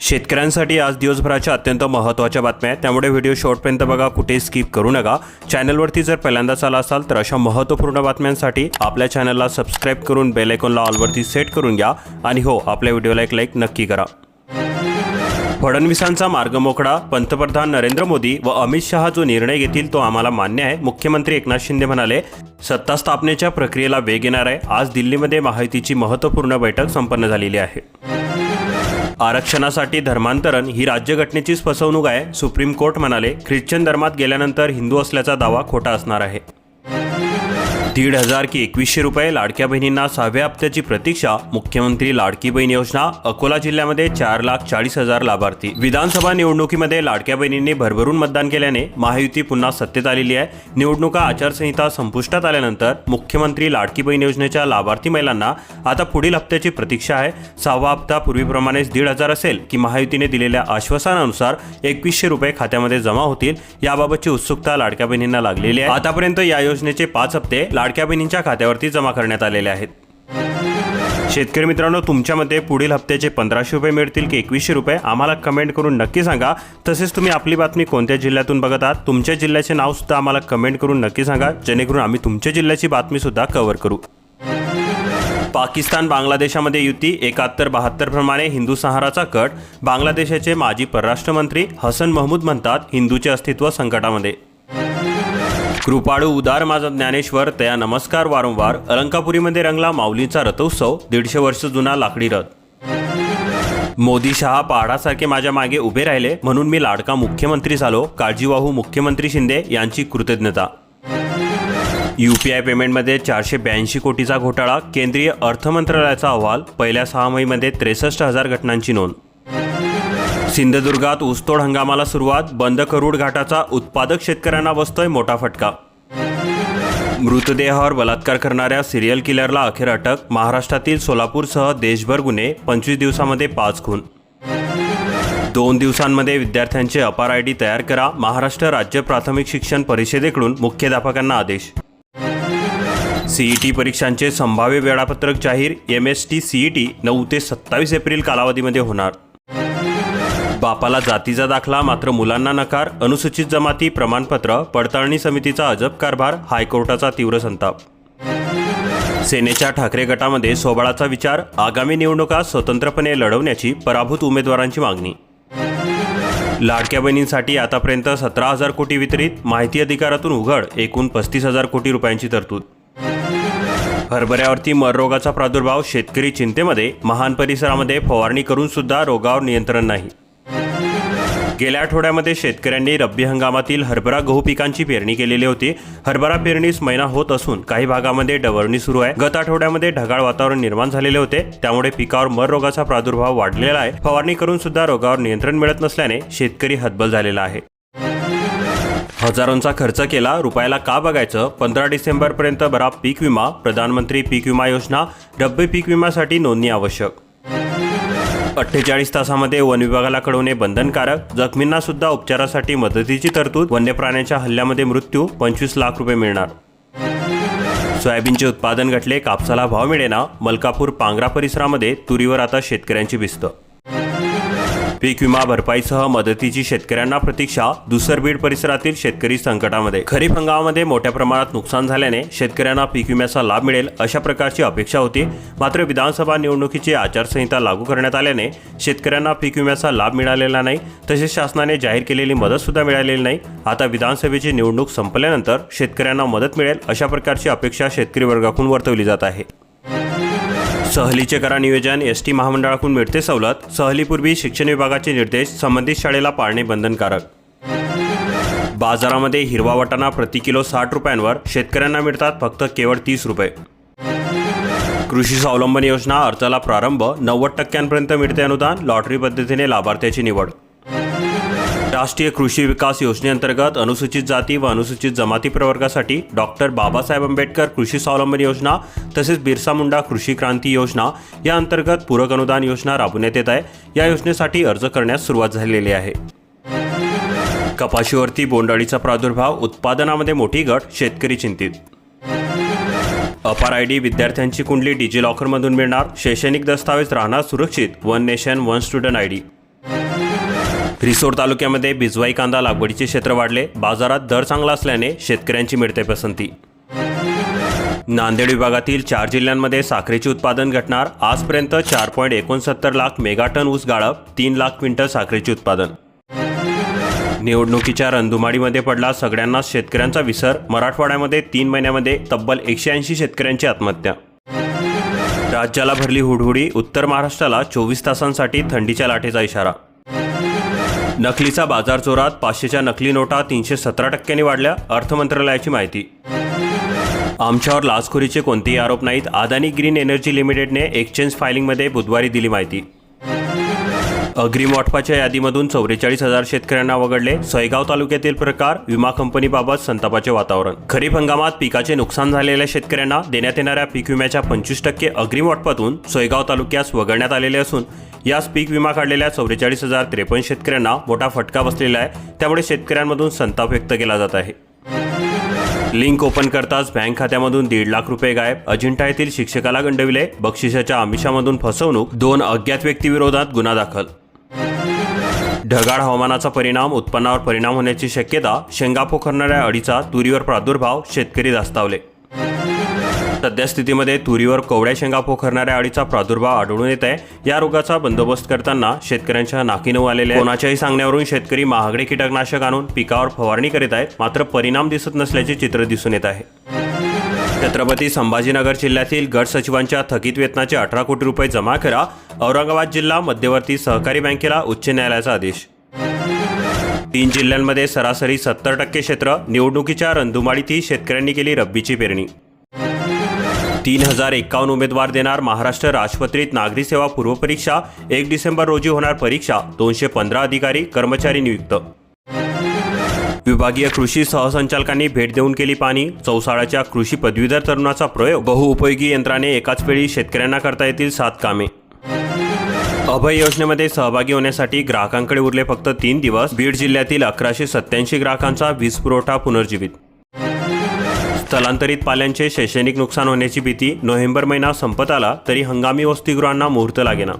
शेतकऱ्यांसाठी आज दिवसभराच्या अत्यंत महत्त्वाच्या बातम्या आहेत. त्यामुळे व्हिडिओ शॉर्टपर्यंत बघा कुठेही स्किप करू नका. चॅनलवरती जर पहिल्यांदाच आला असाल तर अशा महत्त्वपूर्ण बातम्यांसाठी आपल्या चॅनलला सबस्क्राईब करून बेल आयकॉनला ऑलवरती सेट करून घ्या. आणि हो आपल्या व्हिडिओला एक लाईक नक्की करा. फडणवीसांचा मार्ग मोकळा. पंतप्रधान नरेंद्र मोदी व अमित शहा जो निर्णय घेतील तो आम्हाला मान्य आहे. मुख्यमंत्री एकनाथ शिंदे म्हणाले सत्ता स्थापनेच्या प्रक्रियेला वेग येणार आहे. आज दिल्लीमध्ये महायुतीची महत्त्वपूर्ण बैठक संपन्न झालेली आहे. आरक्षणासाठी धर्मांतरण ही राज्यघटनेचीच फसवणूक आहे. सुप्रीम कोर्ट म्हणाले ख्रिश्चन धर्मात गेल्यानंतर हिंदू असल्याचा दावा खोटा असणार आहे. दीड हजार की एकवीसशे रुपये लाडक्या बहिणींना सहाव्या हप्त्याची प्रतीक्षा मुख्यमंत्री लाडकी बहीण योजना अकोला जिल्ह्यामध्ये चार लाख चाळीस हजार लाभार्थी. विधानसभा निवडणुकीमध्ये लाडक्या बहिणींनी भरभरून मतदान केल्याने महायुती पुन्हा सत्तेत आलेली आहे. निवडणुका आचारसंहिता संपुष्टात आल्यानंतर मुख्यमंत्री लाडकी बहीण योजनेच्या लाभार्थी महिलांना आता पुढील हप्त्याची प्रतीक्षा आहे. सहावा हप्ता पूर्वीप्रमाणेच दीड हजार असेल की महायुतीने दिलेल्या आश्वासनानुसार एकवीसशे रुपये खात्यामध्ये जमा होतील. याबाबतची उत्सुकता लाडक्या बहिणींना लागलेली आहे. आतापर्यंत या योजनेचे पाच हप्ते लाडक्या बहिणींच्या खात्यावरती जमा करण्यात आलेले आहेत. शेतकरी मित्रांनो तुमच्यामध्ये पुढील हप्त्याचे पंधराशे रुपये मिळतील की एकवीसशे रुपये? आम्हाला कमेंट करून नक्की सांगा. तसेच तुम्ही आपली बातमी कोणत्या जिल्ह्यातून बघत आहात? तुमच्या जिल्ह्याचे नाव सुद्धा आम्हाला कमेंट करून नक्की सांगा. जेणेकरून आम्ही तुमच्या जिल्ह्याची बातमी सुद्धा कव्हर करू. पाकिस्तान बांगलादेशामध्ये युती एकाहत्तर बहात्तर प्रमाणे हिंदू सहाराचा कट बांगलादेशाचे माजी परराष्ट्र मंत्री हसन महमूद म्हणतात हिंदूचे अस्तित्व संकटामध्ये. कृपाळू उदार माझा ज्ञानेश्वर तया नमस्कार वारंवार अलंकापुरीमध्ये रंगला माऊलीचा रथोत्सव दीडशे वर्ष जुना लाकडी रथ. मोदी शहा पहाडासारखे माझ्या मागे उभे राहिले म्हणून मी लाडका मुख्यमंत्री झालो काळजीवाहू मुख्यमंत्री शिंदे यांची कृतज्ञता. यूपीआय पेमेंटमध्ये चारशे ब्याऐंशी कोटीचा घोटाळा केंद्रीय अर्थ मंत्रालयाचा अहवाल पहिल्या सहा महिन्यामध्ये त्रेसष्ट हजार घटनांची नोंद. सिंधुदुर्गात ऊसतोड हंगामाला सुरुवात बंद करूड घाटाचा उत्पादक शेतकऱ्यांना बसतोय मोठा फटका. मृतदेहावर बलात्कार करणाऱ्या सिरियल किलरला अखेर अटक महाराष्ट्रातील सोलापूरसह देशभर गुन्हे पंचवीस दिवसामध्ये पाच खून. दोन दिवसांमध्ये विद्यार्थ्यांचे अपार आय डी तयार करा महाराष्ट्र राज्य प्राथमिक शिक्षण परिषदेकडून मुख्याध्यापकांना आदेश. सीईटी परीक्षांचे संभाव्य वेळापत्रक जाहीर एम एस टी सीईटी नऊ ते सत्तावीस एप्रिल कालावधीमध्ये होणार. बापाला जातीचा दाखला मात्र मुलांना नकार अनुसूचित जमाती प्रमाणपत्र पडताळणी समितीचा अजब कारभार हायकोर्टाचा तीव्र संताप. सेनेच्या ठाकरे गटामध्ये सोबळाचा विचार आगामी निवडणुका स्वतंत्रपणे लढवण्याची पराभूत उमेदवारांची मागणी. लाडक्या बहिणींसाठी आतापर्यंत सतरा हजार कोटी वितरित माहिती अधिकारातून उघड एकूण पस्तीस हजार कोटी रुपयांची तरतूद. हरभऱ्यावरती मररोगाचा प्रादुर्भाव शेतकरी चिंतेमध्ये महान परिसरामध्ये फवारणी करून सुद्धा रोगावर नियंत्रण नाही. गेल्या आठवड्यामध्ये शेतकऱ्यांनी रब्बी हंगामातील हरभरा गहू पिकांची पेरणी केलेली होती. हरभरा पेरणीस महिना होत असून काही भागामध्ये डवरणी सुरू आहे. गत आठवड्यामध्ये ढगाळ वातावरण निर्माण झालेले होते. त्यामुळे पिकावर मर रोगाचा प्रादुर्भाव वाढलेला आहे. फवारणी करून सुद्धा रोगावर नियंत्रण मिळत नसल्याने शेतकरी हतबल झालेला आहे. हजारोंचा खर्च केला. रुपयाला का बघायचं? पंधरा डिसेंबरपर्यंत भरा पीक विमा. प्रधानमंत्री पीक विमा योजना. रब्बी पीक विम्यासाठी नोंदणी आवश्यक. अठ्ठेचाळीस तासामध्ये वन विभागाला कळवणे बंधनकारक. जखमींना सुद्धा उपचारासाठी मदतीची तरतूद वन्य प्राण्यांच्या हल्ल्यामध्ये मृत्यू पंचवीस लाख रुपये मिळणार. सोयाबीनचे उत्पादन घटले कापसाला भाव मिळेना मलकापूर पांगरा परिसरामध्ये तुरीवर आता शेतकऱ्यांची भिस्त पीक विमा भरपाईसह मदतीची शेतकऱ्यांना प्रतीक्षा दुसर बीड परिसरातील शेतकरी संकटामध्ये. खरीप हंगामामध्ये मोठ्या प्रमाणात नुकसान झाल्याने शेतकऱ्यांना पीक विम्याचा लाभ मिळेल अशा प्रकारची अपेक्षा होती. मात्र विधानसभा निवडणुकीची आचारसंहिता लागू करण्यात आल्याने शेतकऱ्यांना पीक विम्याचा लाभ मिळालेला नाही. तसेच शासनाने जाहीर केलेली मदत सुद्धा मिळालेली नाही. आता विधानसभेची निवडणूक संपल्यानंतर शेतकऱ्यांना मदत मिळेल अशा प्रकारची अपेक्षा शेतकरी वर्गाकडून वर्तवली जात आहे. सहलीचे करा नियोजन एस टी महामंडळाकडून मिळते सवलत. सहलीपूर्वी शिक्षण विभागाचे निर्देश संबंधित शाळेला पाळणे बंधनकारक. बाजारामध्ये हिरवा वाटाणा प्रति किलो साठ रुपयांवर शेतकऱ्यांना मिळतात फक्त केवळ तीस रुपये. कृषी स्वावलंबन योजना अर्जाला प्रारंभ नव्वद टक्क्यांपर्यंत मिळते अनुदान लॉटरी पद्धतीने लाभार्थ्याची निवड. राष्ट्रीय कृषी विकास योजनेअंतर्गत अनुसूचित जाती व अनुसूचित जमाती प्रवर्गासाठी डॉक्टर बाबासाहेब आंबेडकर कृषी स्वावलंबन योजना तसेच बिरसा मुंडा कृषी क्रांती योजना या अंतर्गत पूरक अनुदान योजना राबवण्यात येत आहे. या योजनेसाठी अर्ज करण्यास सुरुवात झालेली आहे. कपाशीवरती बोंडअळीचा प्रादुर्भाव उत्पादनामध्ये मोठी घट शेतकरी चिंतित. अपार आय डी विद्यार्थ्यांची कुंडली डिजिलॉकरमधून मिळणार. शैक्षणिक दस्तावेज राहणार सुरक्षित. One nation one student I D. Risod तालुक्यामध्ये बिजवाई कांदा लागवडीचे क्षेत्र वाढले. बाजारात दर चांगला असल्याने शेतकऱ्यांची मिळते पसंती. नांदेड विभागातील चार जिल्ह्यांमध्ये साखरेचे उत्पादन घटणार. आजपर्यंत चार पॉईंट एकोणसत्तर लाख मेगाटन ऊस गाळप तीन लाख क्विंटल साखरेचे उत्पादन. निवडणुकीच्या रणधुमाडीमध्ये पडला सगळ्यांनाच शेतकऱ्यांचा विसर. मराठवाड्यामध्ये तीन महिन्यामध्ये तब्बल एकशे ऐंशी शेतकऱ्यांची आत्महत्या. राज्याला भरली हुडहुडी उत्तर महाराष्ट्राला चोवीस तासांसाठी थंडीच्या लाटेचा इशारा. नकलीचा बाजार जोरात पाचशेच्या नकली नोटा तीनशे सतरा टक्क्यांनी वाढल्या अर्थ मंत्रालयाची माहिती. आमच्यावर लाचखोरीचे कोणतेही आरोप नाहीत अदानी ग्रीन एनर्जी लिमिटेडने एक्सचेंज फायलिंगमध्ये बुधवारी दिली माहिती. अग्रिम वाटपाच्या यादीमधून चौवेचाळीस हजार शेतकऱ्यांना वगळले. सोयगाव तालुक्यातील प्रकार विमा कंपनीबाबत संतापाचे वातावरण. खरीप हंगामात पिकाचे नुकसान झालेल्या शेतकऱ्यांना देण्यात येणाऱ्या पीक विम्याच्या पंचवीस टक्के अग्रिम वाटपातून सोयगाव तालुक्यास वगळण्यात आलेले असून यास पीक विमा काढलेल्या चौवेचाळीस हजार त्रेपन्न शेतकऱ्यांना मोठा फटका बसलेला आहे. त्यामुळे शेतकऱ्यांमधून संताप व्यक्त केला जात आहे. लिंक ओपन करताच बँक खात्यामधून दीड लाख रुपये गायब. अजिंठा येथील शिक्षकाला गंडविले. बक्षिसाच्या आमिषामधून फसवणूक दोन अज्ञात व्यक्तीविरोधात गुन्हा दाखल ढगाळ हवामानाचा परिणाम उत्पन्नावर परिणाम होण्याची शक्यता शेंगा पोखरणाऱ्या अडीचा तुरीवर प्रादुर्भाव शेतकरी दास्तावले सध्या स्थितीमध्ये तुरीवर कोवड्या शेंगा पोखरणाऱ्या अळीचा प्रादुर्भाव आढळून येत आहे. या रोगाचा बंदोबस्त करताना शेतकऱ्यांच्या नाकीनऊ आलेल्या आहे. कोणाच्याही सांगण्यावरून शेतकरी महागडे कीटकनाशक आणून पिकावर फवारणी करीत आहेत. मात्र परिणाम दिसत नसल्याचे चित्र दिसून येत आहे. छत्रपती संभाजीनगर जिल्ह्यातील गट सचिवांच्या थकीत वेतनाचे अठरा कोटी रुपये जमा करा. औरंगाबाद जिल्हा मध्यवर्ती सहकारी बँकेला उच्च न्यायालयाचा आदेश. तीन जिल्ह्यांमध्ये सरासरी सत्तर टक्के क्षेत्र निवडणुकीच्या रंधुमाळीतही शेतकऱ्यांनी केली रब्बीची पेरणी. तीन हजार एक्कावन्न उमेदवार देणार महाराष्ट्र राजपत्रित नागरी सेवा पूर्वपरीक्षा. एक डिसेंबर रोजी होणार परीक्षा. दोनशे पंधरा अधिकारी कर्मचारी नियुक्त. विभागीय कृषी सहसंचालकांनी भेट देऊन केली पाणी. चौसाळ्याच्या कृषी पदवीधर तरुणाचा प्रयोग. बहुउपयोगी यंत्राने एकाच वेळी शेतकऱ्यांना करता येतील सात कामे. अभय योजनेमध्ये सहभागी होण्यासाठी ग्राहकांकडे उरले फक्त तीन दिवस. बीड जिल्ह्यातील अकराशे सत्याऐंशी ग्राहकांचा वीज पुरवठा पुनर्जीवित. स्थलांतरित पाल्यांचे शैक्षणिक नुकसान होण्याची भीती. नोव्हेंबर महिना संपत आला तरी हंगामी वसतिगृहांना मुहूर्त लागेना.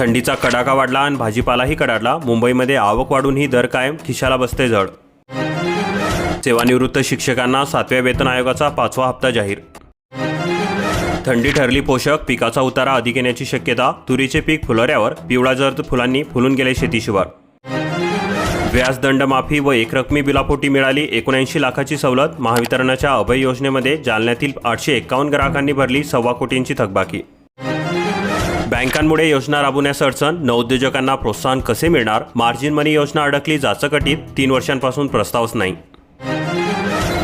थंडीचा कडाका वाढला आणि भाजीपालाही कडाडला. मुंबईमध्ये आवक वाढूनही दर कायम खिशाला बसते जड. सेवानिवृत्त शिक्षकांना सातव्या वेतन आयोगाचा पाचवा हप्ता जाहीर. थंडी ठरली पोषक पिकाचा उतारा अधिक येण्याची शक्यता तुरीचे पीक फुलोऱ्यावर पिवळा जर्द फुलांनी फुलून गेले शेतीशिवार व्याजदंड माफी व एकरकमी बिलापोटी मिळाली एकोणऐंशी लाखाची सवलत महावितरणाच्या अभय योजनेमध्ये जालन्यातील आठशे एक्कावन्न ग्राहकांनी भरली सव्वा कोटींची थकबाकी. बँकांमुळे योजना राबवण्यास अडचण नवउद्योजकांना प्रोत्साहन कसे मिळणार? मार्जिन मनी योजना अडकली जाचकटीत तीन वर्षांपासून प्रस्तावच नाही.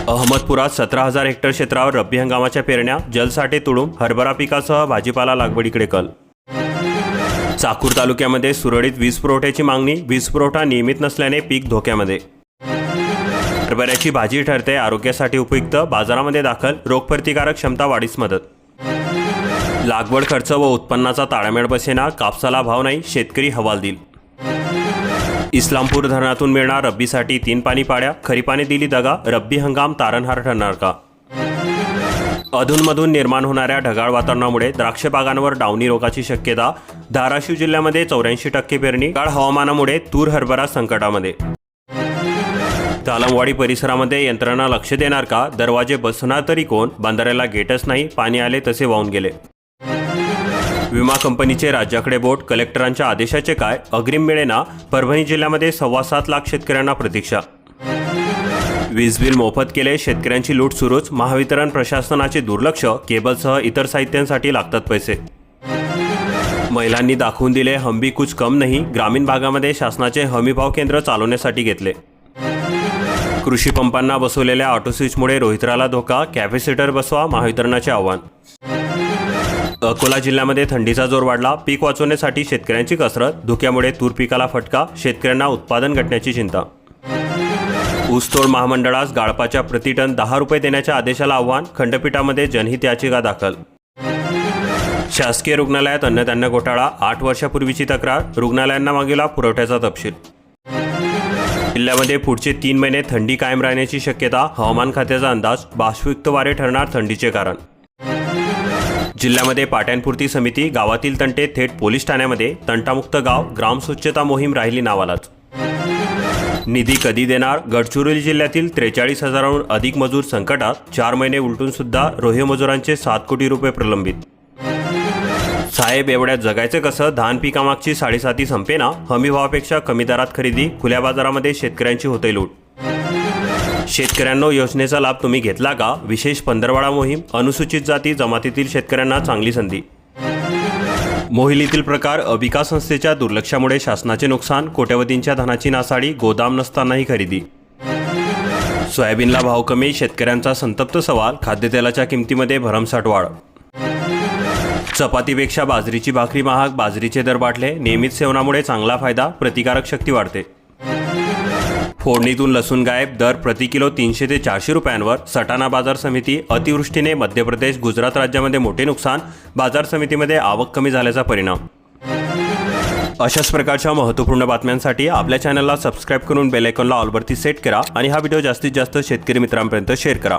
अहमदपुरात सतरा हजार हेक्टर क्षेत्रावर रब्बी हंगामाच्या पेरण्या जलसाठे तुडून हरभरा पिकासह भाजीपाला लागवडीकडे कल. चाकूर तालुक्यामध्ये सुरळीत वीज पुरवठ्याची मागणी वीज पुरवठा नियमित नसल्याने पीक धोक्यामध्ये. हरभऱ्याची भाजी ठरते आरोग्यासाठी उपयुक्त बाजारामध्ये दाखल रोगप्रतिकारक क्षमता वाढीस मदत. लागवड खर्च व उत्पन्नाचा ताळमेळ बसेना कापसाला भाव नाही शेतकरी हवालदिल इस्लामपूर धरणातून मिळणार रब्बीसाठी तीन पाणी पाड्या खरीपाने दिली दगा रब्बी हंगाम तारणहार ठरणार का? अधूनमधून निर्माण होणाऱ्या ढगाळ वातावरणामुळे द्राक्ष बागांवर डावणी रोगाची शक्यता धाराशिव जिल्ह्यामध्ये चौऱ्याऐंशी टक्के पेरणी काळ हवामानामुळे तूर हरभरा संकटामध्ये. तालमवाडी परिसरामध्ये यंत्रणा लक्ष देणार का? दरवाजे बसणार तरी कोण? बंदऱ्याला गेटच नाही पाणी आले तसे वाहून गेले. विमा कंपनीचे राज्याकडे बोट कलेक्टरांच्या आदेशाचे काय? अग्रिम मिळेना? परभणी जिल्ह्यामध्ये सव्वा सात लाख शेतकऱ्यांना प्रतीक्षा. वीज बिल मोफत केले शेतकऱ्यांची लूट सुरूच. महावितरण प्रशासनाचे दुर्लक्ष केबलसह इतर साहित्यांसाठी लागतात पैसे. महिलांनी दाखवून दिले हंबी कुछ कम नाही. ग्रामीण भागामध्ये शासनाचे हमीभाव केंद्र चालवण्यासाठी घेतले. कृषी पंपांना बसवलेल्या ऑटो स्विचमुळे रोहित्राला धोका. कॅपॅसिटर बसवा महावितरणाचे आव्हान. अकोला जिल्ह्यामध्ये थंडीचा जोर वाढला. पीक वाचवण्यासाठी शेतकऱ्यांची कसरत धुक्यामुळे तूर पिकाला फटका शेतकऱ्यांना उत्पादन घटण्याची चिंता. ऊसतोड महामंडळास गाळपाच्या प्रतिटन दहा रुपये देण्याच्या आदेशाला आव्हान खंडपीठामध्ये जनहित याचिका दाखल. शासकीय रुग्णालयात अन्नधान्य घोटाळा आठ वर्षापूर्वीची तक्रार रुग्णालयांना मागेला पुरवठ्याचा तपशील. जिल्ह्यामध्ये पुढचे तीन महिने थंडी कायम राहण्याची शक्यता हवामान खात्याचा अंदाज बाष्पयुक्त वारे ठरणार थंडीचे कारण. जिल्ह्यामध्ये पाट्यांपुरती समिती गावातील तंटे थेट पोलीस ठाण्यामध्ये तंटामुक्त गाव ग्राम स्वच्छता मोहीम राहिली नावालाच. निधी कधी देणार? गडचिरोली जिल्ह्यातील त्रेचाळीस हजाराहून अधिक मजूर संकटात चार महिने उलटून सुद्धा रोहे मजुरांचे सात कोटी रुपये प्रलंबित. साहेब एवढ्यात जगायचं कसं? धान पिकामागची साडेसाती संपेना? हमी भावापेक्षा कमी दरात खरेदी? खुल्या बाजारामध्ये शेतकऱ्यांची होते लूट. शेतकऱ्यांनो योजनेचा लाभ तुम्ही घेतला का? विशेष पंधरवाडा मोहीम अनुसूचित जाती जमातीतील शेतकऱ्यांना चांगली संधी. मोहिलीतील प्रकार अबिका संस्थेच्या दुर्लक्षामुळे शासनाचे नुकसान कोट्यवधींच्या धनाची नासाडी गोदाम नसतानाही खरेदी. सोयाबीनला भाव कमी शेतकऱ्यांचा संतप्त सवाल खाद्यतेलाच्या किमतीमध्ये भरमसाठ वाढ चपातीपेक्षा बाजरीची भाकरी महाग बाजरीचे दर वाढले नियमित सेवनामुळे चांगला फायदा प्रतिकारक शक्ती वाढते. फोडणीतून लसूण गायब दर प्रति किलो तीनशे ते चारशे रुपयांवर. सटाणा बाजार समिती अतिवृष्टीने मध्य प्रदेश गुजरात राज्यामध्ये मोठे नुकसान बाजार समितीमध्ये आवक कमी झाल्याचा परिणाम. अशाच प्रकारच्या महत्त्वपूर्ण बातम्यांसाठी आपल्या चॅनलला सबस्क्राईब करून बेलायकॉनला ऑलवरती सेट करा आणि हा व्हिडिओ जास्तीत जास्त शेतकरी मित्रांपर्यंत शेअर करा.